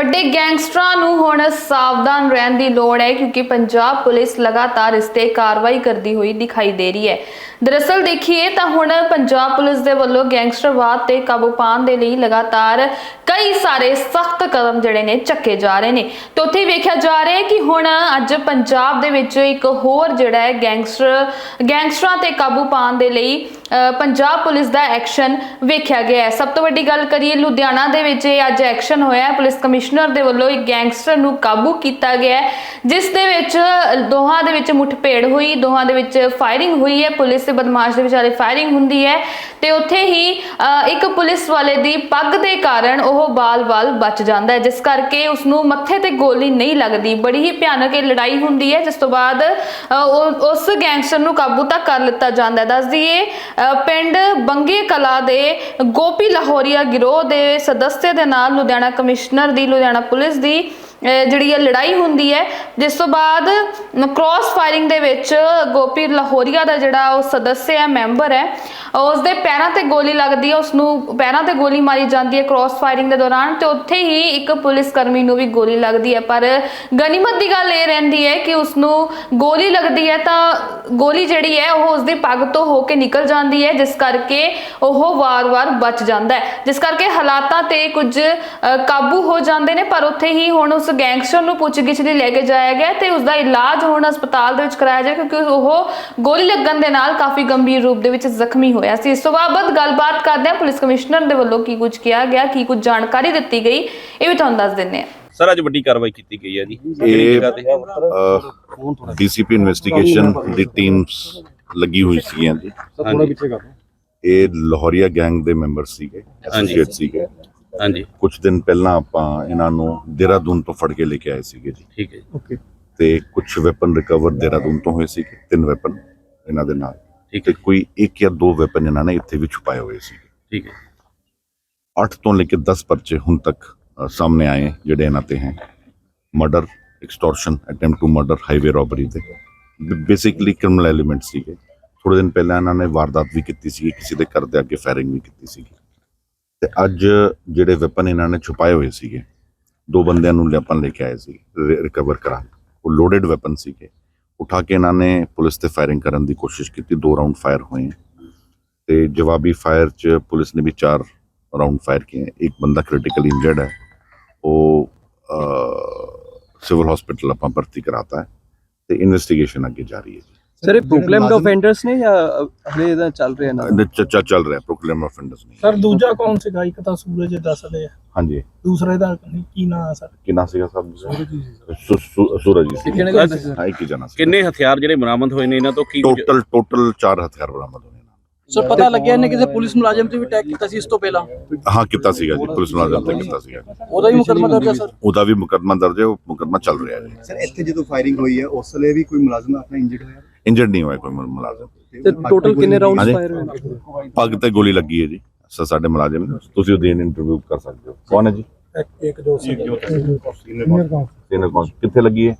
ਵੱਡੇ ਗੈਂਗਸਟਰਾਂ ਨੂੰ ਹੁਣ ਸਾਵਧਾਨ ਰਹਿਣ ਦੀ ਲੋੜ ਹੈ, ਕਿਉਂਕਿ ਪੰਜਾਬ ਪੁਲਿਸ ਲਗਾਤਾਰ ਇਸ ਤੇ ਕਾਰਵਾਈ ਕਰਦੀ ਹੋਈ ਦਿਖਾਈ ਦੇ ਰਹੀ ਹੈ। ਦਰਅਸਲ ਦੇਖੀਏ ਤਾਂ ਹੁਣ ਪੰਜਾਬ ਪੁਲਿਸ ਦੇ ਵੱਲੋਂ ਗੈਂਗਸਟਰਵਾਦ ਤੇ ਕਾਬੂ ਪਾਉਣ ਦੇ ਲਈ ਲਗਾਤਾਰ ਕਈ ਸਾਰੇ ਸਖਤ ਕਦਮ ਜਿਹੜੇ ਨੇ ਚੱਕੇ ਜਾ ਰਹੇ ਨੇ। ਤੇ ਉੱਥੇ ਵੇਖਿਆ ਜਾ ਰਿਹਾ ਹੈ ਕਿ ਹੁਣ ਅੱਜ ਪੰਜਾਬ ਦੇ ਵਿੱਚ ਇੱਕ ਹੋਰ ਜਿਹੜਾ ਹੈ ਗੈਂਗਸਟਰ, ਗੈਂਗਸਟਰਾਂ ਤੇ ਕਾਬੂ ਪਾਉਣ ਦੇ ਲਈ ਪੰਜਾਬ ਪੁਲਿਸ ਦਾ ਐਕਸ਼ਨ ਵੇਖਿਆ ਗਿਆ ਹੈ। ਸਭ ਤੋਂ ਵੱਡੀ ਗੱਲ ਕਰੀਏ, ਲੁਧਿਆਣਾ ਦੇ ਵਿੱਚ ਇਹ ਅੱਜ ਐਕਸ਼ਨ ਹੋਇਆ ਹੈ। ਪੁਲਿਸ ਕਮਿਸ਼ਨਰ ਦੇ ਵੱਲੋਂ ਇੱਕ ਗੈਂਗਸਟਰ ਨੂੰ ਕਾਬੂ ਕੀਤਾ ਗਿਆ ਹੈ, ਜਿਸ ਦੇ ਵਿੱਚ ਦੋਹਾਂ ਦੇ ਵਿੱਚ ਮੁੱਠਭੇੜ ਹੋਈ, ਦੋਹਾਂ ਦੇ ਵਿੱਚ ਫਾਇਰਿੰਗ ਹੋਈ ਹੈ। ਪੁਲਿਸ ਤੇ ਬਦਮਾਸ਼ ਦੇ ਵਿਚਾਲੇ ਫਾਇਰਿੰਗ ਹੁੰਦੀ ਹੈ ਤੇ ਉੱਥੇ ਹੀ ਇੱਕ ਪੁਲਿਸ ਵਾਲੇ ਦੀ ਪੱਗ ਦੇ ਕਾਰਨ ਉਹ ਬਾਲ-ਬਾਲ ਬਚ ਜਾਂਦਾ ਹੈ, ਜਿਸ ਕਰਕੇ ਉਸ ਨੂੰ ਮੱਥੇ ਤੇ ਗੋਲੀ ਨਹੀਂ ਲੱਗਦੀ। ਬੜੀ ਹੀ ਭਿਆਨਕ ਇਹ ਲੜਾਈ ਹੁੰਦੀ ਹੈ, ਜਿਸ ਤੋਂ ਬਾਅਦ ਉਹ- ਉਸ ਗੈਂਗਸਟਰ ਨੂੰ ਕਾਬੂ ਤਾਂ ਕਰ ਲਿੱਤਾ ਜਾਂਦਾ ਹੈ। ਦੱਸ ਦਈਏ ਪਿੰਡ ਬੰਗੇ ਕਲਾ ਦੇ ਗੋਪੀ ਲਾਹੌਰੀਆ ਗਿਰੋਹ ਦੇ ਸਦੱਸਿਆ ਦੇ ਨਾਲ ਲੁਧਿਆਣਾ ਕਮਿਸ਼ਨਰ ਦੀ, ਲੁਧਿਆਣਾ ਪੁਲਿਸ ਦੀ ਜਿਹੜੀ ਇਹ ਲੜਾਈ ਹੁੰਦੀ ਹੈ, ਜਿਸ ਤੋਂ ਬਾਅਦ ਕ੍ਰਾਸ ਫਾਇਰਿੰਗ ਦੇ ਵਿੱਚ ਗੋਪੀ ਲਾਹੌਰੀਆ ਦਾ ਜਿਹੜਾ ਉਹ ਸਦੱਸਿਆ ਹੈ, ਮੈਂਬਰ ਹੈ ਉਸ ਦੇ ਪੈਰਾਂ ਤੇ ਗੋਲੀ ਲੱਗਦੀ ਹੈ ਉਸ ਨੂੰ ਪੈਰਾਂ ਤੇ ਗੋਲੀ ਮਾਰੀ ਜਾਂਦੀ ਹੈ ਕ੍ਰਾਸ ਫਾਇਰਿੰਗ ਦੇ ਦੌਰਾਨ ਤੇ ਉੱਥੇ ਹੀ ਇੱਕ ਪੁਲਿਸ ਕਰਮੀ ਨੂੰ ਵੀ ਗੋਲੀ ਲੱਗਦੀ ਹੈ। ਪਰ ਗਨੀਮਤ ਦੀ ਗੱਲ ਇਹ ਰਹਿੰਦੀ ਹੈ ਕਿ ਉਸ ਨੂੰ ਗੋਲੀ ਲੱਗਦੀ ਹੈ ਤਾਂ ਗੋਲੀ ਜਿਹੜੀ ਹੈ, ਉਹ ਉਸ ਦੀ ਪੱਗ ਤੋਂ ਹੋ ਕੇ ਨਿਕਲ ਜਾਂਦੀ ਹੈ, ਜਿਸ ਕਰਕੇ ਉਹ ਵਾਰ-ਵਾਰ ਬਚ ਜਾਂਦਾ ਹੈ। ਜਿਸ ਕਰਕੇ ਹਾਲਾਤਾਂ ਤੇ ਕੁਝ ਕਾਬੂ ਹੋ ਜਾਂਦੇ ਨੇ, ਪਰ ਉੱਥੇ ਹੀ ਹੁਣ ਉਸ ਗੈਂਗਸਟਰ ਨੂੰ ਪੁੱਛਗਿੱਛ ਲਈ ਲੈ ਕੇ ਜਾਇਆ ਗਿਆ ਤੇ ਉਸ ਦਾ ਇਲਾਜ ਹੁਣ ਹਸਪਤਾਲ ਦੇ ਵਿੱਚ ਕਰਾਇਆ ਜਾਏ ਕਿਉਂਕਿ ਉਹ ਗੋਲੀ ਲੱਗਣ ਦੇ ਨਾਲ ਕਾਫੀ ਗੰਭੀਰ ਰੂਪ ਦੇ ਵਿੱਚ ਜ਼ਖਮੀ ਹੋਇਆ ਸੀ। ਇਸ ਤੋਂ ਬਾਅਦ ਗੱਲਬਾਤ ਕਰਦੇ ਹਾਂ ਪੁਲਿਸ ਕਮਿਸ਼ਨਰ ਦੇ ਵੱਲੋਂ ਕੀ ਕੁਝ ਕਿਹਾ ਗਿਆ ਕੀ ਕੁਝ ਜਾਣਕਾਰੀ ਦਿੱਤੀ ਗਈ ਇਹ ਵੀ ਤੁਹਾਨੂੰ ਦੱਸ ਦਿੰਦੇ ਹਾਂ। ਸਰ ਅੱਜ ਵੱਡੀ ਕਾਰਵਾਈ ਕੀਤੀ ਗਈ ਹੈ ਜੀ। ਇਹ ਡੀਸੀਪੀ ਇਨਵੈਸਟੀਗੇਸ਼ਨ ਦੀ ਟੀਮਸ ਲੱਗੀ ਹੋਈ ਸੀਗੀਆਂ ਜੀ। ਇਹ ਲਾਹੌਰੀਆ ਗੈਂਗ ਦੇ ਮੈਂਬਰ ਸੀਗੇ ਐਸੋਸੀਏਟ ਸੀਗੇ। ਹਾਂਜੀ। ਕੁਝ ਦਿਨ ਪਹਿਲਾਂ ਆਪਾਂ ਇਹਨਾਂ ਨੂੰ ਦੇਹਰਾਦੂਨ ਤੋਂ ਫੜ ਕੇ ਲੈ ਕੇ ਆਏ ਸੀਗੇ ਜੀ। ਠੀਕ ਹੈ ਜੀ, ਤੇ ਕੁਝ ਵੈਪਨ ਰਿਕਵਰ ਦੇਹਰਾਦੂਨ ਤੋਂ ਹੋਏ ਸੀਗੇ ਤਿੰਨ ਵੈਪਨ ਇਹਨਾਂ ਦੇ ਨਾਲ। ਠੀਕ ਤੇ ਹੈ। ਕੋਈ ਇੱਕ ਜਾਂ ਦੋ ਵੈਪਨ ਇਹਨਾਂ ਨੇ ਇੱਥੇ ਵੀ ਛੁਪਾਏ ਹੋਏ ਸੀਗੇ। ਠੀਕ ਹੈ। 8 ਤੋਂ ਲੈ ਕੇ 10 ਪਰਚੇ ਹੁਣ ਤੱਕ ਸਾਹਮਣੇ ਆਏ हैं, ਜਿਹੜੇ ਇਹਨਾਂ ਤੇ ਹੈ। Murder extortion attempt to murder highway robbery ਤੇ ਬੇਸਿਕਲੀ ਕ੍ਰਿਮੀਨਲ ਐਲੀਮੈਂਟ ਸੀਗੇ। ਥੋੜੇ ਦਿਨ ਪਹਿਲਾਂ ਇਹਨਾਂ ਨੇ ਵਾਰਦਾਤ ਵੀ ਕੀਤੀ ਸੀ ਕਿਸੇ ਦੇ ਘਰ ਦੇ ਅੱਗੇ ਫਾਇਰਿੰਗ ਵੀ ਕੀਤੀ ਸੀਗੀ। ਤੇ ਅੱਜ ਜਿਹੜੇ ਵੈਪਨ ਇਹਨਾਂ ਨੇ ਛੁਪਾਏ ਹੋਏ ਸੀਗੇ, ਦੋ ਬੰਦਿਆਂ ਨੂੰ ਲੈਪਨ ਲੈ ਕੇ ਆਏ ਸੀ ਰਿਕਵਰ ਕਰਾ ਉਹ ਲੋਡਡ ਵੈਪਨ ਸੀਗੇ। ਉਠਾ ਕੇ ਇਹਨਾਂ ਨੇ ਪੁਲਿਸ ਤੇ ਫਾਇਰਿੰਗ ਕਰਨ ਦੀ ਕੋਸ਼ਿਸ਼ ਕੀਤੀ, ਦੋ ਰਾਉਂਡ ਫਾਇਰ ਹੋਏ ਤੇ ਜਵਾਬੀ ਫਾਇਰ ਚ ਪੁਲਿਸ ਨੇ ਵੀ ਚਾਰ ਰਾਉਂਡ ਫਾਇਰ ਕੀਏ। ਇੱਕ ਬੰਦਾ ਕ੍ਰਿਟੀਕਲੀ ਇੰਜਰਡ ਹੈ। ਉਹ ਸਿਵਲ ਹਸਪੀਟਲ ਆਪਾਂ ਭਰਤੀ ਕਰਾਤਾ ਹੈ। ਤੇ ਇਨਵੈਸਟੀਗੇਸ਼ਨ ਅੱਗੇ ਜਾਰੀ ਹੈ ਸਰ ਇਹ ਪ੍ਰੋਕਲੇਮਡ ਆਫੈਂਡਰਸ ਨੇ ਜਾਂ ਹਲੇ ਇਹਦਾ ਚੱਲ ਰਿਹਾ ਨਾ ਇਹਦੇ ਚਰਚਾ ਚੱਲ ਰਿਹਾ ਪ੍ਰੋਕਲੇਮ ਆਫੈਂਡਰਸ ਨਹੀਂ ਸਰ ਦੂਜਾ ਕੌਣ ਸੀਗਾ? ਇੱਕ ਤਾਂ ਸੂਰਜ ਦੱਸਦੇ ਆ। ਹਾਂਜੀ। ਦੂਸਰੇ ਦਾ ਕੀ ਨਾਂ ਆ ਸਰ? ਕਿੰਨਾ ਸੀਗਾ ਸਾਹਿਬ ਸੂ- ਸੂ- ਸੂਰਜ ਜੀ। ਕਿਹਨੇ ਕਿਹਨੇ ਸੀ ਹਾਂ ਇੱਕ ਹੀ ਜਣਾ ਸੀ। ਕਿੰਨੇ ਹਥਿਆਰ ਜਿਹੜੇ ਬਰਾਮਦ ਹੋਏ ਨੇ ਇਹਨਾਂ ਤੋਂ ਕੀ ਟੋਟਲ ਟੋਟਲ 4 ਹਥਿਆਰ ਬਰਾਮਦ ਹੋਏ ਨੇ ਸਰ ਪਤਾ ਲੱਗਿਆ ਇਹਨੇ ਕਿਸੇ ਪੁਲਿਸ ਮੁਲਾਜ਼ਮ ਤੇ ਵੀ ਅਟੈਕ ਕੀਤਾ ਸੀ ਇਸ ਤੋਂ ਪਹਿਲਾਂ? ਹਾਂ ਕੀਤਾ ਸੀਗਾ ਜੀ ਪੁਲਿਸ ਮੁਲਾਜ਼ਮ ਤੇ ਕੀਤਾ ਸੀਗਾ ਉਹਦਾ ਵੀ ਮੁਕੱਦਮਾ ਦਰਜ ਹੈ ਸਰ ਉਹਦਾ ਵੀ ਮੁਕੱਦਮਾ ਦਰਜ ਹੈ ਉਹ ਮੁਕੱਦਮਾ ਚੱਲ ਰਿਹਾ ਹੈ ਸਰ ਇੱਥੇ ਜਦੋਂ ਫਾਇਰਿੰਗ ਹੋਈ ਹੈ ਉਸ ਵੇਲੇ ਵੀ ਕੋਈ ਮੁਲਾਜ਼ਮ ਆਪਣਾ ਇੰਜਰਡ ਹੋਇਆ? ਇੰਜਰਡ ਨਹੀਂ ਹੋਇਆ ਕੋਈ ਮੁ- ਮੁਲਾਜ਼ਮ। ਤੇ ਟੋਟਲ ਕਿੰਨੇ ਰਾਉਂਡਸ ਹਾਂਜੀ। ਫਾਇਰ ਹੋਏ ਨੇ? ਪੱਗ ਤੇ ਗੋਲੀ ਲੱਗੀ ਹੈ ਜੀ ਸ- ਸਾਡੇ ਮੁਲਾਜ਼ਮ ਨੇ। ਤੁਸੀਂ ਉਹਦੀ ਇੰਟਰਵਿਊ ਕਰ ਸਕਦੇ ਹੋ। ਕੌਣ ਹੈ ਜੀ? ਇੱਕ ਇੱਕ ਜੋ ਸੀ ਤਿੰਨ ਕੌਣ ਕਿੱਥੇ ਲੱਗੀ ਹੈ?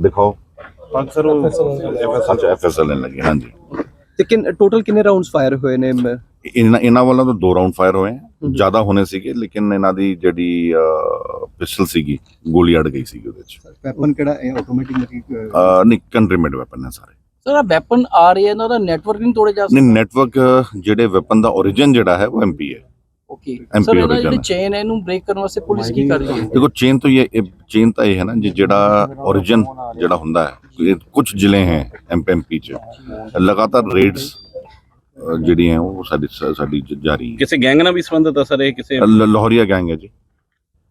ਦਿਖਾਓ। ਅੱਛਾ ਐਫਐਸਐਲ ਲੱਗੀ ਹਾਂਜੀ। ਤੇ ਕਿੰਨ ਟੋਟਲ ਕਿੰਨੇ ਰਾਉਂਡਸ ਫਾਇਰ ਹੋਏ ਨੇ ਮ- ਇਹਨਾਂ ਇਹਨਾਂ ਵੱਲੋਂ ਤਾਂ ਦੋ ਰਾਉਂਡ ਫਾਇਰ ਹੋਏ। ਜ਼ਿਆਦਾ ਹੋਣੇ ਸੀਗੇ ਲੇਕਿਨ ਇਹਨਾਂ ਦੀ ਜਿਹੜੀ ਪਿਸਟਲ ਸੀਗੀ ਗੋਲੀ ਅੜ ਗਈ ਸੀਗੀ ਉਹਦੇ ਚ। ਵੈਪਨ ਕਿਹੜਾ? ਹੈ ਆਟੋਮੈਟਿਕ ਅਹ, ਨਹੀਂ ਵੈਪਨ ਹੈ ਸਾਰੇ। ਸਰ ਆ ਵੈਪਨ ਆ ਰਹੇ ਇਹਨਾਂ ਦਾ ਨੈਟਵਰਕ ਨਹੀਂ ਤੋੜੇ ਜਾ ਨਹੀਂ ਨੈਟਵਰਕ ਜਿਹੜੇ ਵੈਪਨ ਦਾ origin ਜਿਹੜਾ ਹੈ ਉਹ ਐਮਪੀ ਹੈ। ਸਰ ਇਹਦਾ origin ਜਿਹੜੀ। ਚੇਨ ਹੈ ਇਹਨੂੰ ਬ੍ਰੇਕ ਕਰਨ ਵਾਸਤੇ ਪੁਲਿਸ ਕੀ ਕਰ ਰਹੀ ਹੈ? ਦੇਖੋ ਚੇਨ ਤੋਂ ਇਹ ਚੇਨ ਤਾਂ ਇਹ ਹੈ ਨਾ ਜੀ ਜਿਹੜਾ origin ਜਿਹੜਾ ਹੁੰਦਾ ਹੈ ਕੁਝ ਜ਼ਿਲ੍ਹੇ ਹੈ ਐਮਪੀਐਮਪੀ ਚ। ਲਗਾਤਾਰ ਰੇਡਸ ਜਿਹੜੀਆਂ ਉਹ ਸਾਡੀ ਸਾਡੀ ਜਾਰੀ ਹੈ। ਕਿਸੇ ਗੈਂਗ ਨਾਲ ਵੀ ਸੰਬੰਧਿਤ ਆ ਸਰ ਇਹ? ਕਿਸੇ ਲ- ਲਾਹੌਰੀਆ ਗੈਂਗ ਹੈ ਜੀ।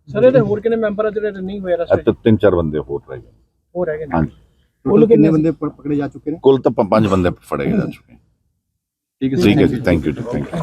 ਸਰ ਇਹਦੇ ਹੋਰ ਕਿੰਨੇ ਮੈਂਬਰ ਆ ਜਿਹੜੇ ਰਨਿੰਗ ਹੋਏ ਰਸਤੇ ਇੱਥੇ ਤਿੰਨ ਚਾਰ ਬੰਦੇ ਹੋਰ ਰਹੇ ਹੋ ਰਹਿ ਗਏ ਨੇ। ਹਾਂਜੀ। ਟੋਟਲ ਕਿੰਨੇ ਬੰਦੇ ਪ- ਪਕੜੇ ਜਾ ਚੁੱਕੇ ਨੇ? ਕੁੱਲ ਤਾਂ ਪ- ਪੰਜ ਬੰਦੇ ਫੜੇ ਜਾ ਚੁੱਕੇ ਠੀਕ ਹੈ ਜੀ ਥੈਂਕ ਯੂ ਜੀ ਥੈਂਕ ਯੂ